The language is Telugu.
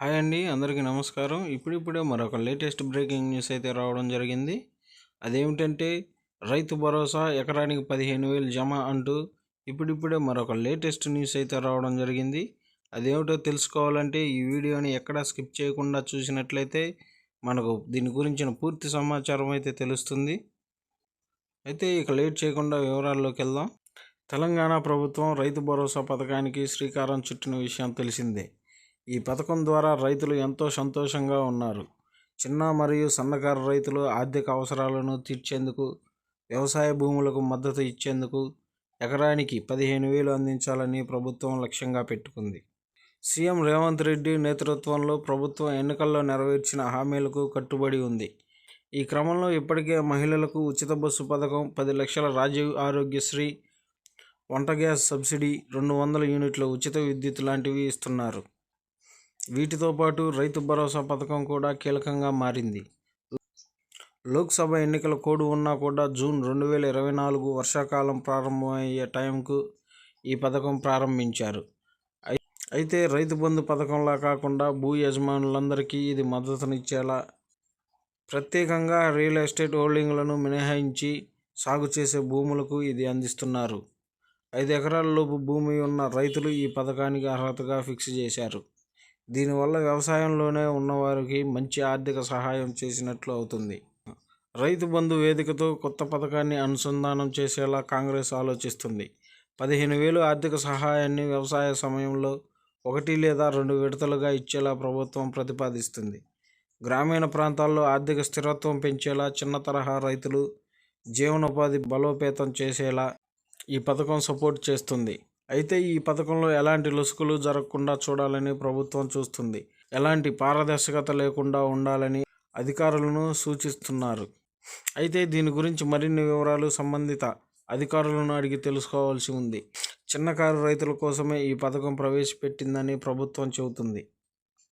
హాయ్ అండి అందరికీ నమస్కారం. ఇప్పుడిప్పుడే మరొక లేటెస్ట్ బ్రేకింగ్ న్యూస్ అయితే రావడం జరిగింది. అదేమిటంటే రైతు భరోసా ఎకరానికి పదిహేను వేలు జమ అంటూ ఇప్పుడిప్పుడే మరొక లేటెస్ట్ న్యూస్ అయితే రావడం జరిగింది. అదేమిటో తెలుసుకోవాలంటే ఈ వీడియోని ఎక్కడా స్కిప్ చేయకుండా చూసినట్లయితే మనకు దీని గురించిన పూర్తి సమాచారం అయితే తెలుస్తుంది. అయితే ఇక లేట్ చేయకుండా వివరాల్లోకి వెళ్దాం. తెలంగాణ ప్రభుత్వం రైతు భరోసా పథకానికి శ్రీకారం చుట్టిన విషయం తెలిసిందే. ఈ పథకం ద్వారా రైతులు ఎంతో సంతోషంగా ఉన్నారు. చిన్న మరియు సన్నకారు రైతులు ఆర్థిక అవసరాలను తీర్చేందుకు వ్యవసాయ భూములకు మద్దతు ఇచ్చేందుకు ఎకరానికి పదిహేను వేలు అందించాలని ప్రభుత్వం లక్ష్యంగా పెట్టుకుంది. సీఎం రేవంత్ రెడ్డి నేతృత్వంలో ప్రభుత్వం ఎన్నికల్లో నెరవేర్చిన హామీలకు కట్టుబడి ఉంది. ఈ క్రమంలో ఇప్పటికే మహిళలకు ఉచిత బస్సు పథకం పది లక్షల రాజీవ్ ఆరోగ్యశ్రీ వంట గ్యాస్ సబ్సిడీ రెండు వందల యూనిట్ల ఉచిత విద్యుత్ లాంటివి ఇస్తున్నారు. వీటితో పాటు రైతు భరోసా పథకం కూడా కీలకంగా మారింది. లోక్సభ ఎన్నికల కోడ్ ఉన్నా కూడా జూన్ రెండు వేల ఇరవై నాలుగు వర్షాకాలం ప్రారంభమయ్యే టైంకు ఈ పథకం ప్రారంభించారు. అయితే రైతు బంధు పథకంలా కాకుండా భూ యజమానులందరికీ ఇది మద్దతునిచ్చేలా ప్రత్యేకంగా రియల్ ఎస్టేట్ హోల్డింగ్లను మినహాయించి సాగు చేసే భూములకు ఇది అందిస్తున్నారు. ఐదు ఎకరాల లోపు భూమి ఉన్న రైతులు ఈ పథకానికి అర్హతగా ఫిక్స్ చేశారు. దీనివల్ల వ్యవసాయంలోనే ఉన్నవారికి మంచి ఆర్థిక సహాయం చేసినట్లు అవుతుంది. రైతు బంధు వేదికతో కొత్త పథకాన్ని అనుసంధానం చేసేలా కాంగ్రెస్ ఆలోచిస్తుంది. పదిహేను వేలు ఆర్థిక సహాయాన్ని వ్యవసాయ సమయంలో ఒకటి లేదా రెండు విడతలుగా ఇచ్చేలా ప్రభుత్వం ప్రతిపాదిస్తుంది. గ్రామీణ ప్రాంతాల్లో ఆర్థిక స్థిరత్వం పెంచేలా చిన్న తరహా రైతులు జీవనోపాధి బలోపేతం చేసేలా ఈ పథకం సపోర్ట్ చేస్తుంది. అయితే ఈ పథకంలో ఎలాంటి లొసుకులు జరగకుండా చూడాలని ప్రభుత్వం చూస్తుంది. ఎలాంటి పారదర్శకత లేకుండా ఉండాలని అధికారులను సూచిస్తున్నారు. అయితే దీని గురించి మరిన్ని వివరాలు సంబంధిత అధికారులను అడిగి తెలుసుకోవాల్సి ఉంది. చిన్నకారు రైతుల కోసమే ఈ పథకం ప్రవేశపెట్టిందని ప్రభుత్వం చెబుతుంది.